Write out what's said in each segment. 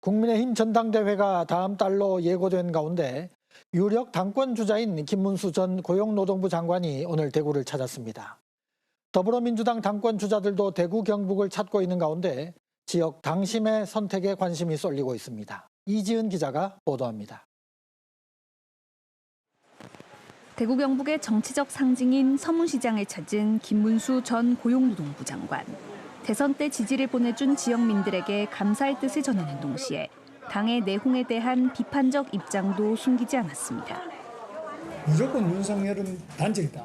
국민의힘 전당대회가 다음 달로 예고된 가운데 유력 당권 주자인 김문수 전 고용노동부 장관이 오늘 대구를 찾았습니다. 더불어민주당 당권 주자들도 대구 경북을 찾고 있는 가운데 지역 당심의 선택에 관심이 쏠리고 있습니다. 이지은 기자가 보도합니다. 대구 경북의 정치적 상징인 서문시장을 찾은 김문수 전 고용노동부 장관. 대선 때 지지를 보내준 지역민들에게 감사의 뜻을 전하는 동시에 당의 내홍에 대한 비판적 입장도 숨기지 않았습니다. 무조건 윤석열은 단적이다.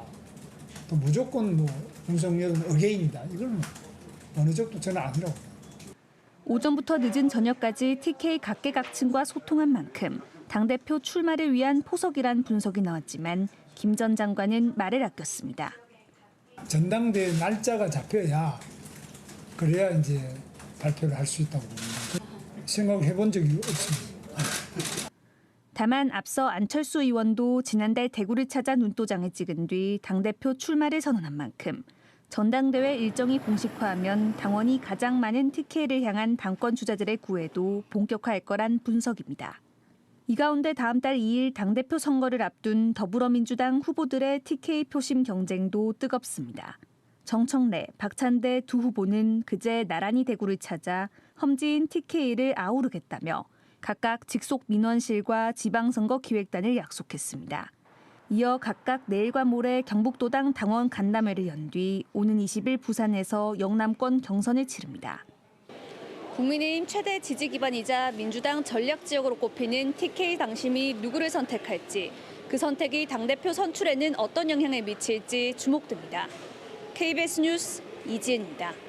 또 무조건 뭐 윤석열은 어게인이다. 뭐 어느 정도 저는 아니라고. 오전부터 늦은 저녁까지 TK 각계각층과 소통한 만큼 당대표 출마를 위한 포석이란 분석이 나왔지만 김 전 장관은 말을 아꼈습니다. 전당대회 날짜가 잡혀야 그래야 이제 발표를 할 수 있다고 봅니다. 생각해 본 적이 없습니다. 다만 앞서 안철수 의원도 지난달 대구를 찾아 눈도장을 찍은 뒤 당대표 출마를 선언한 만큼 전당대회 일정이 공식화하면 당원이 가장 많은 TK를 향한 당권 주자들의 구애도 본격화할 거란 분석입니다. 이 가운데 다음 달 2일 당대표 선거를 앞둔 더불어민주당 후보들의 TK 표심 경쟁도 뜨겁습니다. 정청래, 박찬대 두 후보는 그제 나란히 대구를 찾아 험지인 TK를 아우르겠다며 각각 직속 민원실과 지방선거 기획단을 약속했습니다. 이어 각각 내일과 모레 경북도당 당원 간담회를 연 뒤 오는 20일 부산에서 영남권 경선을 치릅니다. 국민의힘 최대 지지 기반이자 민주당 전략 지역으로 꼽히는 TK 당심이 누구를 선택할지 그 선택이 당대표 선출에는 어떤 영향을 미칠지 주목됩니다. KBS 뉴스 이지은입니다.